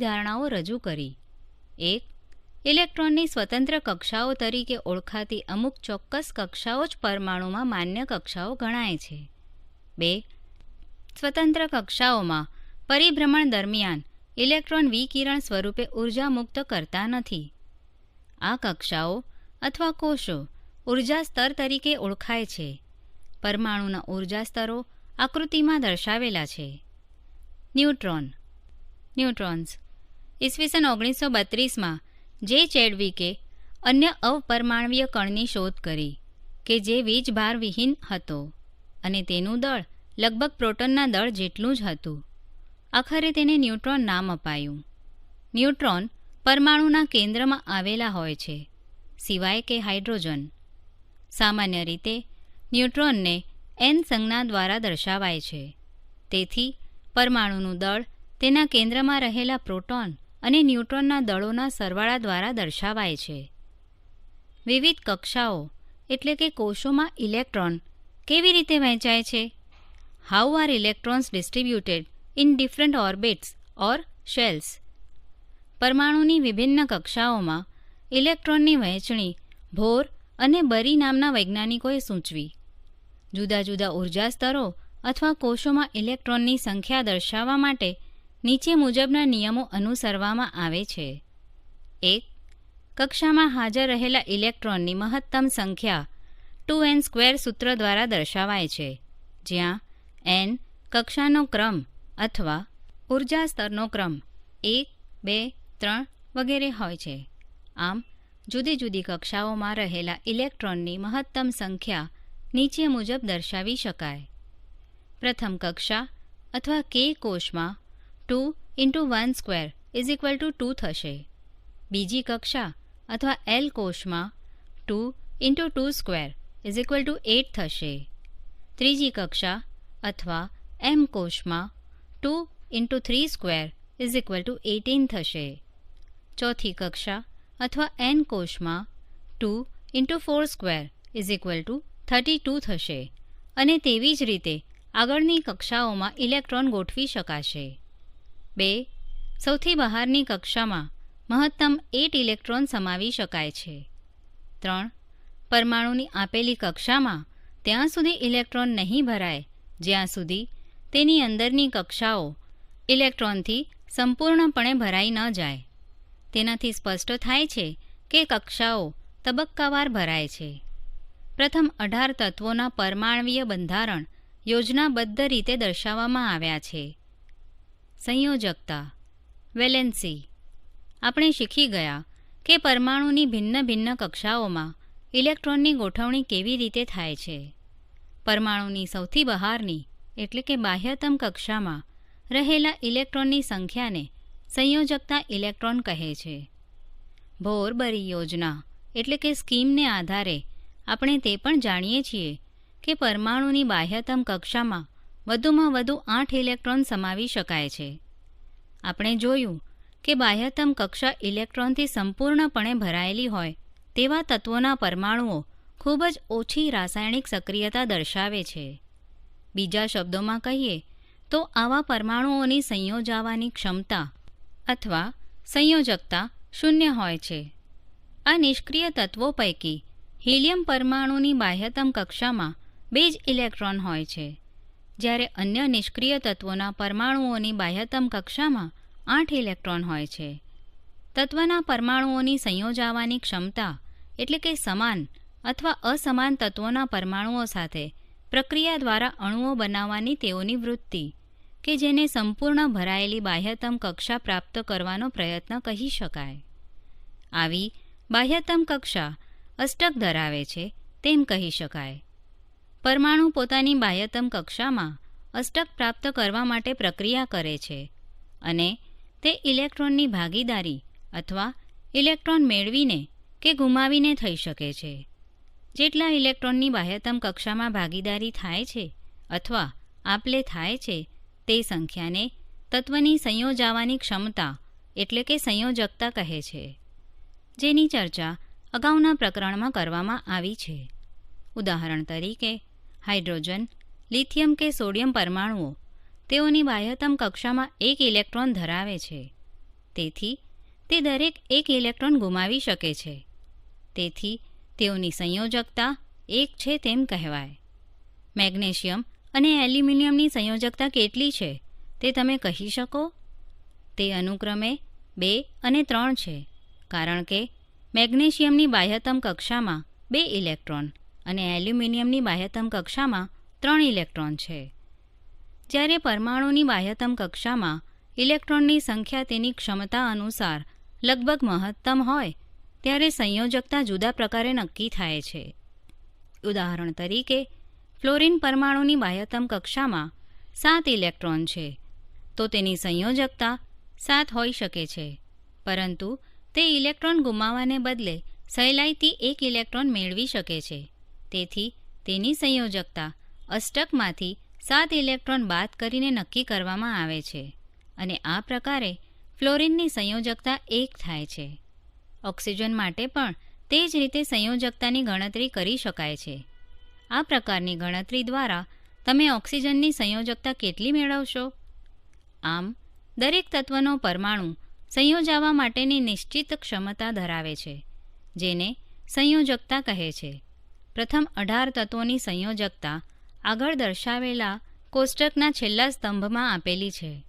ધારણાઓ રજૂ કરી. એક, ઇલેક્ટ્રોનની સ્વતંત્ર કક્ષાઓ તરીકે ઓળખાતી અમુક ચોક્કસ કક્ષાઓ જ પરમાણુમાં માન્ય કક્ષાઓ ગણાય છે. બે, સ્વતંત્ર કક્ષાઓમાં પરિભ્રમણ દરમિયાન ઇલેક્ટ્રોન વિકિરણ સ્વરૂપે ઊર્જા મુક્ત કરતા નથી. આ કક્ષાઓ અથવા કોષો ઊર્જા સ્તર તરીકે ઓળખાય છે. પરમાણુના ઊર્જા સ્તરો આકૃતિમાં દર્શાવેલા છે. ન્યુટ્રોન, ન્યુટ્રોન્સ ઈસવીસન ઓગણીસો બત્રીસમાં જે ચેડવિકે અન્ય અવપરમાણવીય કણની શોધ કરી કે જે વીજભાર વિહીન હતો અને તેનું દળ લગભગ પ્રોટોનના દળ જેટલું જ હતું. આખરે તેને ન્યુટ્રોન નામ અપાયું. ન્યુટ્રોન પરમાણુના કેન્દ્રમાં આવેલા હોય છે, સિવાય કે હાઇડ્રોજન. સામાન્ય રીતે ન્યુટ્રોનને એન સંજ્ઞા દ્વારા દર્શાવાય છે. તેથી પરમાણુનું દળ તેના કેન્દ્રમાં રહેલા પ્રોટોન અને ન્યુટ્રોનના દળોના સરવાળા દ્વારા દર્શાવાય છે. વિવિધ કક્ષાઓ, એટલે કે કોષોમાં ઇલેક્ટ્રોન, કેવી રીતે વહેંચાય છે? How are electrons distributed in different orbits or shells પરમાણુની વિભિન્ન કક્ષાઓમાં ઇલેક્ટ્રોનની વહેંચણી ભોર અને બરી નામના વૈજ્ઞાનિકોએ સૂચવી. જુદા જુદા ઊર્જા સ્તરો અથવા કોષોમાં ઇલેક્ટ્રોનની સંખ્યા દર્શાવવા માટે નીચે મુજબના નિયમો અનુસરવામાં આવે છે. એક, કક્ષામાં હાજર રહેલા ઇલેક્ટ્રોનની મહત્તમ સંખ્યા ટુ એન સ્ક્વેર સૂત્ર દ્વારા દર્શાવાય છે. જ્યાં એન કક્ષાનો ક્રમ અથવા ઊર્જા સ્તરનો ક્રમ એક, બે, ત્રણ વગેરે હોય છે. આમ, જુદી જુદી કક્ષાઓમાં રહેલા ઇલેક્ટ્રોનની મહત્તમ સંખ્યા નીચે મુજબ દર્શાવી શકાય. પ્રથમ કક્ષા અથવા કે કોષમાં two into one square is equal to two થશે બીજી કક્ષા અથવા એલ કોષમાં two into two square is equal to eight થશે ત્રીજી કક્ષા અથવા એમ કોષમાં two into three square is equal to eighteen થશે ચોથી કક્ષા અથવા એન કોષમાં two into four square is equal to thirty two થશે અને તેવી જ રીતે આગળની કક્ષાઓમાં ઇલેક્ટ્રોન ગોઠવી શકાશે। બે. સૌથી બહારની કક્ષામાં મહત્તમ એટ ઇલેક્ટ્રોન સમાવી શકાય છે. ત્રણ. પરમાણુની આપેલી કક્ષામાં ત્યાં સુધી ઇલેક્ટ્રોન નહીં ભરાય, જ્યાં સુધી તેની અંદરની કક્ષાઓ ઇલેક્ટ્રોનથી સંપૂર્ણપણે ભરાઈ ન જાય. તેનાથી સ્પષ્ટ થાય છે કે કક્ષાઓ તબક્કાવાર ભરાય છે. પ્રથમ અઢાર તત્વોના પરમાણવીય બંધારણ યોજનાબદ્ધ રીતે દર્શાવવામાં આવ્યા છે. સંયોજકતા, વેલેન્સી. આપણે શીખી ગયા કે પરમાણુની ભિન્ન ભિન્ન કક્ષાઓમાં ઇલેક્ટ્રોનની ગોઠવણી કેવી રીતે થાય છે. પરમાણુની સૌથી બહારની, એટલે કે બાહ્યતમ કક્ષામાં, રહેલા ઇલેક્ટ્રોનની સંખ્યાને સંયોજકતા ઇલેક્ટ્રોન કહે છે. ભોરબરી યોજના, એટલે કે સ્કીમને આધારે આપણે તે પણ જાણીએ છીએ કે પરમાણુની બાહ્યતમ કક્ષામાં વધુમાં વધુ આઠ ઇલેક્ટ્રોન સમાવી શકાય છે. આપણે જોયું કે બાહ્યતમ કક્ષા ઇલેક્ટ્રોનથી સંપૂર્ણપણે ભરાયેલી હોય તેવા તત્વોના પરમાણુઓ ખૂબ જ ઓછી રાસાયણિક સક્રિયતા દર્શાવે છે. બીજા શબ્દોમાં કહીએ તો આવા પરમાણુઓની સંયોજાવાની ક્ષમતા અથવા સંયોજકતા શૂન્ય હોય છે. આ નિષ્ક્રિય તત્વો પૈકી હિલિયમ પરમાણુની બાહ્યતમ કક્ષામાં બે જ ઇલેક્ટ્રોન હોય છે. જ્યારે અન્ય નિષ્ક્રિય તત્વોના પરમાણુઓની બાહ્યતમ કક્ષામાં આઠ ઇલેક્ટ્રોન હોય છે. તત્વના પરમાણુઓની સંયોજાવાની ક્ષમતા એટલે કે સમાન અથવા અસમાન તત્વોના પરમાણુઓ સાથે પ્રક્રિયા દ્વારા અણુઓ બનાવવાની તેઓની વૃત્તિ, કે જેને સંપૂર્ણ ભરાયેલી બાહ્યતમ કક્ષા પ્રાપ્ત કરવાનો પ્રયત્ન કહી શકાય. આવી બાહ્યતમ કક્ષા અષ્ટક ધરાવે છે, તેમ કહી શકાય. પરમાણુ પોતાની બાહ્યતમ કક્ષામાં અષ્ટક પ્રાપ્ત કરવા માટે પ્રક્રિયા કરે છે અને તે ઇલેક્ટ્રોનની ભાગીદારી અથવા ઇલેક્ટ્રોન મેળવીને કે ગુમાવીને થઈ શકે છે. જેટલા ઇલેક્ટ્રોનની બાહ્યતમ કક્ષામાં ભાગીદારી થાય છે અથવા આપલે થાય છે તે સંખ્યાને તત્વની સંયોજાવાની ક્ષમતા એટલે કે સંયોજકતા કહે છે. જેની ચર્ચા અગાઉના પ્રકરણમાં કરવામાં આવી છે. ઉદાહરણ તરીકે હાઇડ્રોજન, લિથિયમ કે સોડિયમ પરમાણુઓ. તેઓની બાહ્યતમ કક્ષામાં એક ઇલેક્ટ્રોન ધરાવે છે. તેથી, તે દરેક એક ઇલેક્ટ્રોન ગુમાવી શકે છે. તેથી, તેઓની સંયોજકતા એક છે તેમ કહેવાય. મેગ્નેશિયમ અને એલ્યુમિનિયમની સંયોજકતા કેટલી છે, તે તમે કહી શકો? તે અનુક્રમે બે અને ત્રણ છે, કારણ કે મેગ્નેશિયમની બાહ્યતમ કક્ષામાં બે ઇલેક્ટ્રોન અને એલ્યુમિનિયમની બાહ્યતમ કક્ષામાં ત્રણ ઇલેક્ટ્રોન છે. જ્યારે પરમાણુની બાહ્યતમ કક્ષામાં ઇલેક્ટ્રોનની સંખ્યા તેની ક્ષમતા અનુસાર લગભગ મહત્તમ હોય, ત્યારે સંયોજકતા જુદા પ્રકારે નક્કી થાય છે. ઉદાહરણ તરીકે, ફ્લોરિન પરમાણુની બાહ્યતમ કક્ષામાં સાત ઇલેક્ટ્રોન છે. તો તેની સંયોજકતા સાત હોઈ શકે છે. પરંતુ તે ઇલેક્ટ્રોન ગુમાવવાને બદલે સહેલાઈથી એક ઇલેક્ટ્રોન મેળવી શકે છે. તેથી તેની સંયોજકતા અષ્ટકમાંથી સાત ઇલેક્ટ્રોન બાદ કરીને નક્કી કરવામાં આવે છે અને આ પ્રકારે ફ્લોરિનની સંયોજકતા એક થાય છે. ઓક્સિજન માટે પણ તે જ રીતે સંયોજકતાની ગણતરી કરી શકાય છે. આ પ્રકારની ગણતરી દ્વારા તમે ઓક્સિજનની સંયોજકતા કેટલી મેળવશો? આમ, દરેક તત્વનો પરમાણુ સંયોજાવા માટેની નિશ્ચિત ક્ષમતા ધરાવે છે, જેને સંયોજકતા કહે છે. પ્રથમ અઢાર તત્વોની સંયોજકતા આગળ દર્શાવેલા કોષ્ટકના છેલ્લા સ્તંભમાં આપેલી છે.